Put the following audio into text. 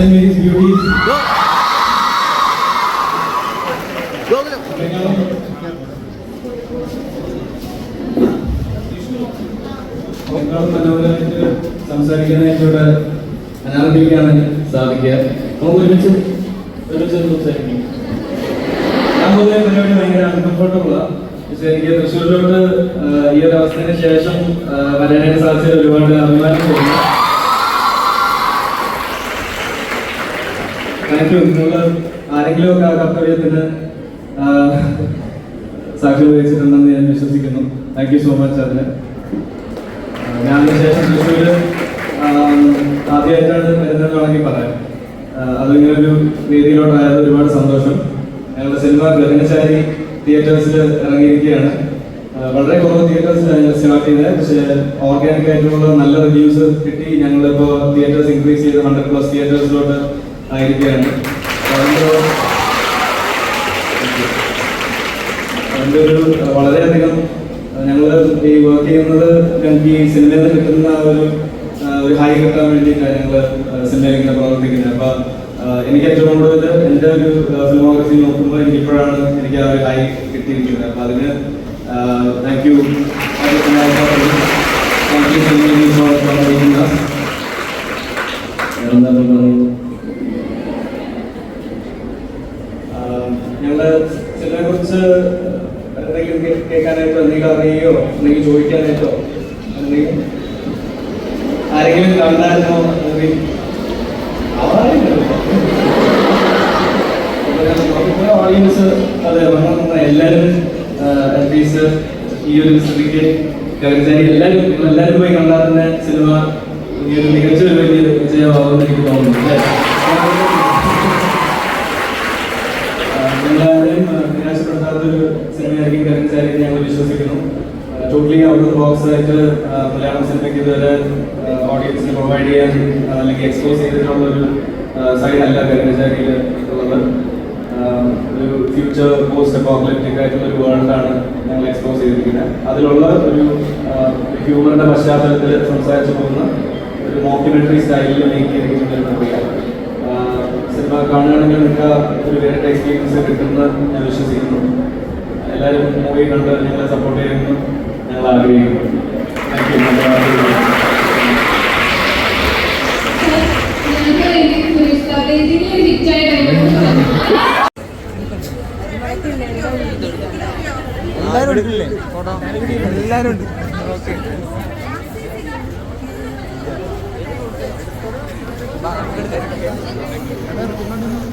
and Mary's Beauties. മനോഹരമായിട്ട് സംസാരിക്കാനായിട്ട് ഇവിടെ അനാർബിക്കാണ് സാധിക്കുക നമുക്ക് ഒരുമിച്ച് ഒരുമിച്ച് സംസാരിക്കും. പൊതുവെ പരിപാടി ഭയങ്കര അൺകംഫർട്ടബിളാണ് പക്ഷെ എനിക്ക് തൃശ്ശൂരിലോട്ട് ഈ ഒരു അവസ്ഥയ്ക്ക് ശേഷം വരാനായിട്ട് സാധിച്ചത് ഒരുപാട് അഭിമാനം തോന്നുന്നു. താങ്ക് നിങ്ങൾ ആരെങ്കിലും ഒക്കെ ആ കർത്തവ്യത്തിന് സാക്ഷ്യം വഹിച്ചിട്ടുണ്ടെന്ന് ഞാൻ വിശ്വസിക്കുന്നു. താങ്ക് യു സോ മച്ച് അതിന്. ഞാൻ ശേഷം തൃശ്ശൂര് ആദ്യമായിട്ടാണ് വരുന്നത് വേണമെങ്കിൽ പറയാം. അതിങ്ങനെ ഒരു വേദിയിലോട്ടായത് ഒരുപാട് സന്തോഷം. ഞങ്ങളുടെ സിനിമ ഗഗനശാരി തിയേറ്റേഴ്സിൽ ഇറങ്ങിയിരിക്കുകയാണ്. വളരെ കുറവ് തിയേറ്റേഴ്സിലാണ് സ്റ്റാർട്ട് ചെയ്തത് പക്ഷേ ഓർഗാനിക് ആയിട്ടുള്ള നല്ല റിവ്യൂസ് കിട്ടി. ഞങ്ങളിപ്പോൾ തിയേറ്റേഴ്സ് ഇൻക്രീസ് ചെയ്ത് ഹൺഡ്രഡ് പ്ലസ് തിയേറ്റേഴ്സിലോട്ട് ആയിരിക്കുകയാണ്. അതിന്റെ ഒരു വളരെയധികം ഞങ്ങൾ ഈ വർക്ക് ചെയ്യുന്നത് ഞങ്ങൾക്ക് ഈ സിനിമയിൽ നിന്ന് കിട്ടുന്ന ഒരു ഒരു ഹൈ കിട്ടാൻ വേണ്ടിയിട്ടാണ് ഞങ്ങൾ സിനിമയിൽ ഇങ്ങനെ പ്രവർത്തിക്കുന്നത്. അപ്പം എനിക്ക് ഏറ്റവും കൂടുതൽ എന്റെ ഒരു ഫിലിമോഗ്രഫി നോക്കുമ്പോൾ എനിക്ക് ഇപ്പോഴാണ് എനിക്ക് ആ ഒരു ഹൈ കിട്ടിയിരിക്കുന്നത്. അപ്പം അതിന് താങ്ക് യു താങ്ക് യു എന്താ പറയുന്നത് ആഹ് സിനിമയെ കുറിച്ച് എന്തെങ്കിലും കേൾക്കാനായിട്ടോ എന്തെങ്കിലും അറിയുകയോ എന്തെങ്കിലും ചോദിക്കാനായിട്ടോ ആരെങ്കിലും കണ്ടായിരുന്നോ ഓഡിയൻസ് അതെ എല്ലാവരും അറ്റ്ലീസ്റ്റ് ഈ ഒരു സ്ഥിതിക്ക് കവിതാരി എല്ലാവരും എല്ലാവരും പോയി കണ്ടാൽ തന്നെ സിനിമ ഈ ഒരു മികച്ച ഒരു വലിയ വിജയമാകുമെന്ന് എനിക്ക് തോന്നുന്നു അല്ലേ എല്ലാവരെയും നിരാശപ്പെടുത്താത്ത ഒരു സിനിമയായിരിക്കും കരിച്ചായിരിക്കും ഞങ്ങൾ വിശ്വസിക്കുന്നു. ടോട്ടലി ഔട്ട് ഓഫ് ബോക്സ് ആയിട്ട് മലയാളം സിനിമയ്ക്ക് ഇതുവരെ ഓഡിയൻസിന് പ്രൊവൈഡ് ചെയ്യാൻ അല്ലെങ്കിൽ എക്സ്പോസ് ചെയ്തിട്ടുള്ള ഒരു സൈഡ് അല്ല കരിച്ചാരിയിൽ ഉള്ളത്. ഒരു ഫ്യൂച്ചർ പോസ്റ്റ് അപ്പോക്ലിപ്റ്റിക് ആയിട്ടുള്ള ഒരു വേൾഡാണ് ഞങ്ങൾ എക്സ്പോസ് ചെയ്തിരിക്കുന്നത്. അതിലുള്ള ഒരു ഹ്യൂമറിന്റെ പശ്ചാത്തലത്തിൽ സംസാരിച്ചു പോകുന്ന ഒരു മോക്യുമെന്ററി സ്റ്റൈലിൽ മേക്ക് പറയാം ആഹ് സിനിമ കാണുകയാണെങ്കിൽ നിങ്ങൾക്ക് ഒരു വേറെ എക്സ്പീരിയൻസ് കിട്ടുമെന്ന് ഞാൻ വിശ്വസിക്കുന്നു. എല്ലാവരും മൂവി കണ്ട് ഞങ്ങളെ സപ്പോർട്ട് ചെയ്യുന്നു ഞങ്ങൾ ആഗ്രഹിക്കുന്നു. താങ്ക് യു വേണ്ടി ഉണ്ട്. സാറിന്റെ